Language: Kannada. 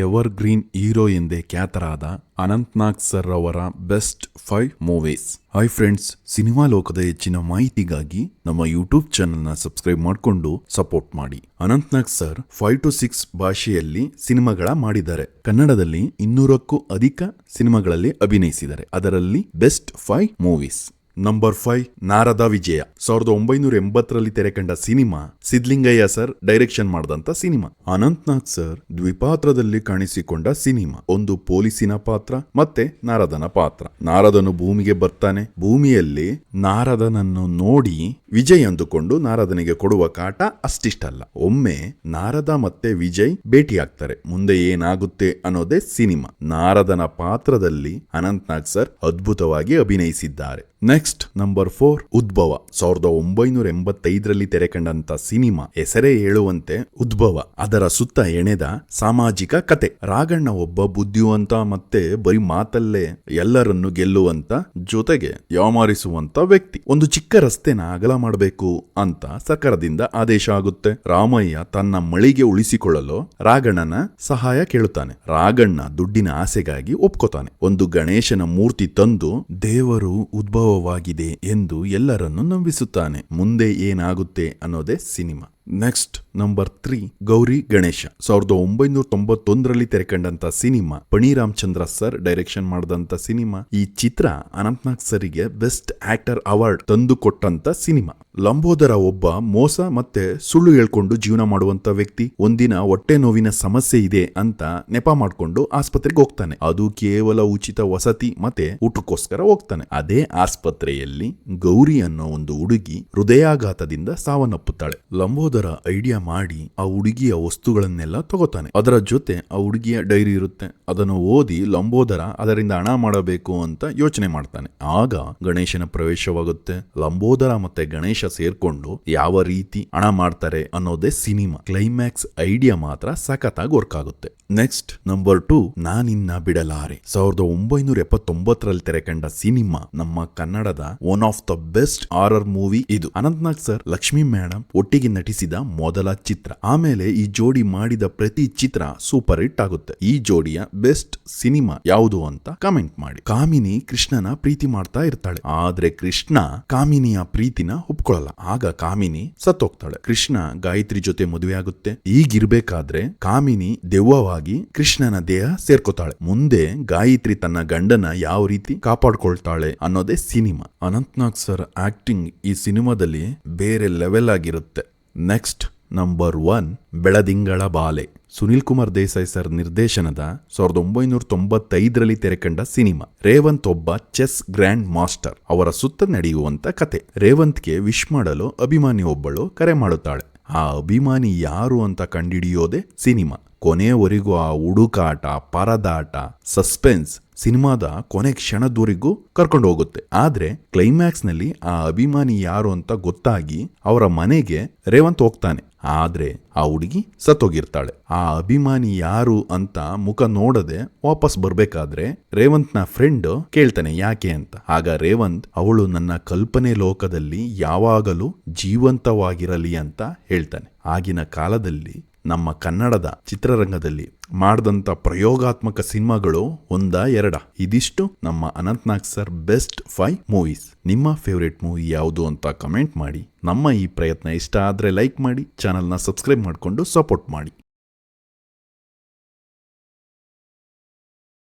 ಎವರ್ ಗ್ರೀನ್ ಹೀರೋ ಎಂದೇ ಖ್ಯಾತರಾದ ಅನಂತ್ನಾಗ್ ಸರ್ ಅವರ best five movies hi friends cinema ಲೋಕದ ಹೆಚ್ಚಿನ ಮಾಹಿತಿಗಾಗಿ ನಮ್ಮ ಯೂಟ್ಯೂಬ್ ಚಾನೆಲ್ನ ಸಬ್ಸ್ಕ್ರೈಬ್ ಮಾಡಿಕೊಂಡು ಸಪೋರ್ಟ್ ಮಾಡಿ. Anant Nag sir five to six ಭಾಷೆಯಲ್ಲಿ ಸಿನಿಮಾಗಳ ಮಾಡಿದ್ದಾರೆ. ಕನ್ನಡದಲ್ಲಿ ಇನ್ನೂರಕ್ಕೂ ಅಧಿಕ ಸಿನಿಮಾಗಳಲ್ಲಿ ಅಭಿನಯಿಸಿದ್ದಾರೆ. ಅದರಲ್ಲಿ best five movies number five, Narada Vijaya. ಸಾವಿರದ ಒಂಬೈನೂರ ಎಂಬತ್ತರಲ್ಲಿ ತೆರೆಕಂಡ ಸಿನಿಮಾ ಸಿದ್ಲಿಂಗಯ್ಯ ಸರ್ ಡೈರೆಕ್ಷನ್ ಮಾಡಿದಂತ ಸಿನಿಮಾ. ಅನಂತ್ನಾಗ್ ಸರ್ ದ್ವಿಪಾತ್ರದಲ್ಲಿ ಕಾಣಿಸಿಕೊಂಡ ಸಿನಿಮಾ. ಒಂದು ಪೊಲೀಸಿನ ಪಾತ್ರ, ಮತ್ತೆ ನಾರದನ ಪಾತ್ರ. ನಾರದನು ಭೂಮಿಗೆ ಬರ್ತಾನೆ. ಭೂಮಿಯಲ್ಲಿ ನಾರದನನ್ನು ನೋಡಿ ವಿಜಯ್ ಅಂದುಕೊಂಡು ನಾರದನಿಗೆ ಕೊಡುವ ಕಾಟ ಅಷ್ಟಿಷ್ಟಲ್ಲ. ಒಮ್ಮೆ ನಾರದ ಮತ್ತೆ ವಿಜಯ್ ಭೇಟಿಯಾಗ್ತಾರೆ. ಮುಂದೆ ಏನಾಗುತ್ತೆ ಅನ್ನೋದೇ ಸಿನಿಮಾ. ನಾರದನ ಪಾತ್ರದಲ್ಲಿ ಅನಂತ್ನಾಗ್ ಸರ್ ಅದ್ಭುತವಾಗಿ ಅಭಿನಯಿಸಿದ್ದಾರೆ. ನೆಕ್ಸ್ಟ್ ನಂಬರ್ ಫೋರ್, ಉದ್ಭವ. ಸಾವಿರದ ಒಂಬೈನೂರ ಎಂಬತ್ತೈದರಲ್ಲಿ ತೆರೆಕಂಡಂತ ಸಿನಿಮಾ ಹೆಸರೇ ಹೇಳುವಂತೆ ಉದ್ಭವ. ಅದರ ಸುತ್ತ ಎಣೆದ ಸಾಮಾಜಿಕ ಕತೆ. ರಾಗಣ್ಣ ಒಬ್ಬ ಬುದ್ಧಿವಂತ ಮತ್ತೆ ಬರೀ ಮಾತಲ್ಲೇ ಎಲ್ಲರನ್ನು ಗೆಲ್ಲುವಂತ ಜೊತೆಗೆ ಯಾಮಾರಿಸುವಂತ ವ್ಯಕ್ತಿ. ಒಂದು ಚಿಕ್ಕ ರಸ್ತೆನ ಅಗಲ ಮಾಡಬೇಕು ಅಂತ ಸರ್ಕಾರದಿಂದ ಆದೇಶ ಆಗುತ್ತೆ. ರಾಮಯ್ಯ ತನ್ನ ಮಳಿಗೆ ಉಳಿಸಿಕೊಳ್ಳಲು ರಾಗಣ್ಣನ ಸಹಾಯ ಕೇಳುತ್ತಾನೆ. ರಾಗಣ್ಣ ದುಡ್ಡಿನ ಆಸೆಗಾಗಿ ಒಪ್ಕೋತಾನೆ. ಒಂದು ಗಣೇಶನ ಮೂರ್ತಿ ತಂದು ದೇವರು ಉದ್ಭವವಾಗಿದೆ ಎಂದು ಎಲ್ಲರನ್ನು ನಂಬಿಸುತ್ತಾನೆ. ಮುಂದೆ ಏನಾಗುತ್ತೆ ಅನ್ನೋದೇ cinema. Next number three Gauri Ganesha. ಸಾವಿರದ ಒಂಬೈನೂರ ತೊಂಬತ್ತೊಂದರಲ್ಲಿ ತೆರೆಕಂಡಂತ ಸಿನಿಮಾ, ಪಣಿರಾಮಚಂದ್ರ ಸರ್ ಡೈರೆಕ್ಷನ್ ಮಾಡಿದಂತ ಸಿನಿಮಾ, ಈ ಚಿತ್ರ ಅನಂತನಾಗ್ ಸರಿಗೆ ಬೆಸ್ಟ್ ಆಕ್ಟರ್ ಅವಾರ್ಡ್ ತಂದು ಕೊಟ್ಟಂತ ಸಿನಿಮಾ. ಲಂಬೋದರ ಒಬ್ಬ ಮೋಸ ಮತ್ತೆ ಸುಳ್ಳು ಹೇಳ್ಕೊಂಡು ಜೀವನ ಮಾಡುವಂತ ವ್ಯಕ್ತಿ, ಒಂದಿನ ಹೊಟ್ಟೆ ನೋವಿನ ಸಮಸ್ಯೆ ಇದೆ ಅಂತ ನೆಪ ಮಾಡ್ಕೊಂಡು ಆಸ್ಪತ್ರೆಗೆ ಹೋಗ್ತಾನೆ. ಅದು ಕೇವಲ ಉಚಿತ ವಸತಿ ಮತ್ತೆ ಊಟಕ್ಕೋಸ್ಕರ ಹೋಗ್ತಾನೆ. ಅದೇ ಆಸ್ಪತ್ರೆಯಲ್ಲಿ ಗೌರಿ ಅನ್ನೋ ಒಂದು ಹುಡುಗಿ ಹೃದಯಾಘಾತದಿಂದ ಸಾವನ್ನಪ್ಪುತ್ತಾಳೆ. ಲಂಬೋದರ ಐಡಿಯಾ ಮಾಡಿ ಆ ಹುಡುಗಿಯ ವಸ್ತುಗಳನ್ನೆಲ್ಲ ತಗೋತಾನೆ. ಅದರ ಜೊತೆ ಆ ಹುಡುಗಿಯ ಡೈರಿ ಇರುತ್ತೆ. ಅದನ್ನು ಓದಿ ಲಂಬೋದರ ಅದರಿಂದ ಹಣ ಮಾಡಬೇಕು ಅಂತ ಯೋಚನೆ ಮಾಡ್ತಾನೆ. ಆಗ ಗಣೇಶನ ಪ್ರವೇಶವಾಗುತ್ತೆ. ಲಂಬೋದರ ಮತ್ತೆ ಗಣೇಶ ಸೇರ್ಕೊಂಡು ಯಾವ ರೀತಿ ಹಣ ಮಾಡ್ತಾರೆ ಅನ್ನೋದೇ ಸಿನಿಮಾ. ಕ್ಲೈಮ್ಯಾಕ್ಸ್ ಐಡಿಯಾ ಮಾತ್ರ ಸಖತ್ತಾಗಿ ವರ್ಕ್ ಆಗುತ್ತೆ. ನೆಕ್ಸ್ಟ್ ನಂಬರ್ ಟು ನಾನಿನ್ನ ಬಿಡಲಾರೆ. ಸಾವಿರದ ಒಂಬೈನೂರ ಎಪ್ಪತ್ತೊಂಬತ್ತರಲ್ಲಿ ತೆರೆಕಂಡ ಸಿನಿಮಾ ನಮ್ಮ ಕನ್ನಡದ one of the best horror movie ಇದು. ಅನಂತ್ನಾಗ್ ಸರ್ ಲಕ್ಷ್ಮಿ ಮೇಡಮ್ ಒಟ್ಟಿಗೆ ನಟಿಸಿದ ಮೊದಲ ಚಿತ್ರ. ಆಮೇಲೆ ಈ ಜೋಡಿ ಮಾಡಿದ ಪ್ರತಿ ಚಿತ್ರ ಸೂಪರ್ ಹಿಟ್ ಆಗುತ್ತೆ. ಈ ಜೋಡಿಯ ಬೆಸ್ಟ್ ಸಿನಿಮಾ ಯಾವುದು ಅಂತ ಕಮೆಂಟ್ ಮಾಡಿ. ಕಾಮಿನಿ ಕೃಷ್ಣನ ಪ್ರೀತಿ ಮಾಡ್ತಾ ಇರ್ತಾಳೆ. ಆದ್ರೆ ಕೃಷ್ಣ ಕಾಮಿನಿಯ ಪ್ರೀತಿನ ಒಪ್ಕೊಳ್ಳಲ್ಲ. ಆಗ ಕಾಮಿನಿ ಸತ್ತೋಗ್ತಾಳೆ. ಕೃಷ್ಣ ಗಾಯತ್ರಿ ಜೊತೆ ಮದುವೆ ಆಗುತ್ತೆ. ಈಗಿರ್ಬೇಕಾದ್ರೆ ಕಾಮಿನಿ ದೆವ್ವವಾಗಿ ಕೃಷ್ಣನ ದೇಹ ಸೇರ್ಕೋತಾಳೆ. ಮುಂದೆ ಗಾಯತ್ರಿ ತನ್ನ ಗಂಡನ ಯಾವ ರೀತಿ ಕಾಪಾಡ್ಕೊಳ್ತಾಳೆ ಅನ್ನೋದೇ ಸಿನಿಮಾ. ಅನಂತ್ನಾಗ್ ಸರ್ ಆಕ್ಟಿಂಗ್ ಈ ಸಿನಿಮಾದಲ್ಲಿ ಬೇರೆ ಲೆವೆಲ್ ಆಗಿರುತ್ತೆ. ನೆಕ್ಸ್ಟ್ ನಂಬರ್ ಒನ್ ಬೆಳದಿಂಗಳ ಬಾಲೆ. ಸುನಿಲ್ ಕುಮಾರ್ ದೇಸಾಯಿ ಸರ್ ನಿರ್ದೇಶನದ ಸಾವಿರದ ಒಂಬೈನೂರ ತೊಂಬತ್ತೈದರಲ್ಲಿ ತೆರೆಕಂಡ ಸಿನಿಮಾ. ರೇವಂತ್ ಒಬ್ಬ ಚೆಸ್ ಗ್ರ್ಯಾಂಡ್ ಮಾಸ್ಟರ್. ಅವರ ಸುತ್ತ ನಡೆಯುವಂತ ಕತೆ. ರೇವಂತ್ಗೆ ವಿಶ್ ಮಾಡಲು ಅಭಿಮಾನಿ ಒಬ್ಬಳು ಕರೆ ಮಾಡುತ್ತಾಳೆ. ಆ ಅಭಿಮಾನಿ ಯಾರು ಅಂತ ಕಂಡಿಡಿಯೋದೇ ಸಿನಿಮಾ. ಕೊನೆಯವರೆಗೂ ಆ ಹುಡುಕಾಟ, ಪರದಾಟ, ಸಸ್ಪೆನ್ಸ್ ಸಿನಿಮಾದ ಕೊನೆ ಕ್ಷಣದವರೆಗೂ ಕರ್ಕೊಂಡು ಹೋಗುತ್ತೆ ಆದ್ರೆ ಕ್ಲೈಮ್ಯಾಕ್ಸ್ನಲ್ಲಿ ಆ ಅಭಿಮಾನಿ ಯಾರು ಅಂತ ಗೊತ್ತಾಗಿ ಅವರ ಮನೆಗೆ ರೇವಂತ್ ಹೋಗ್ತಾನೆ. ಆದ್ರೆ ಆ ಹುಡುಗಿ ಸತ್ತೋಗಿರ್ತಾಳೆ. ಆ ಅಭಿಮಾನಿ ಯಾರು ಅಂತ ಮುಖ ನೋಡದೆ ವಾಪಸ್ ಬರ್ಬೇಕಾದ್ರೆ ರೇವಂತ್ನ ಫ್ರೆಂಡ್ ಕೇಳ್ತಾನೆ ಯಾಕೆ ಅಂತ. ಆಗ ರೇವಂತ್, ಅವಳು ನನ್ನ ಕಲ್ಪನೆ ಲೋಕದಲ್ಲಿ ಯಾವಾಗಲೂ ಜೀವಂತವಾಗಿರಲಿ ಅಂತ ಹೇಳ್ತಾನೆ. ಆಗಿನ ಕಾಲದಲ್ಲಿ ನಮ್ಮ ಕನ್ನಡದ ಚಿತ್ರರಂಗದಲ್ಲಿ ಮಾಡಿದಂಥ ಪ್ರಯೋಗಾತ್ಮಕ ಸಿನಿಮಾಗಳು ಒಂದ ಎರಡ. ಇದಿಷ್ಟು ನಮ್ಮ Anant Nag sir best five movies. ನಿಮ್ಮ ಫೇವ್ರೇಟ್ ಮೂವಿ ಯಾವುದು ಅಂತ ಕಮೆಂಟ್ ಮಾಡಿ. ನಮ್ಮ ಈ ಪ್ರಯತ್ನ ಇಷ್ಟ ಆದರೆ ಲೈಕ್ ಮಾಡಿ, ಚಾನಲ್ನ ಸಬ್ಸ್ಕ್ರೈಬ್ ಮಾಡಿಕೊಂಡು ಸಪೋರ್ಟ್ ಮಾಡಿ.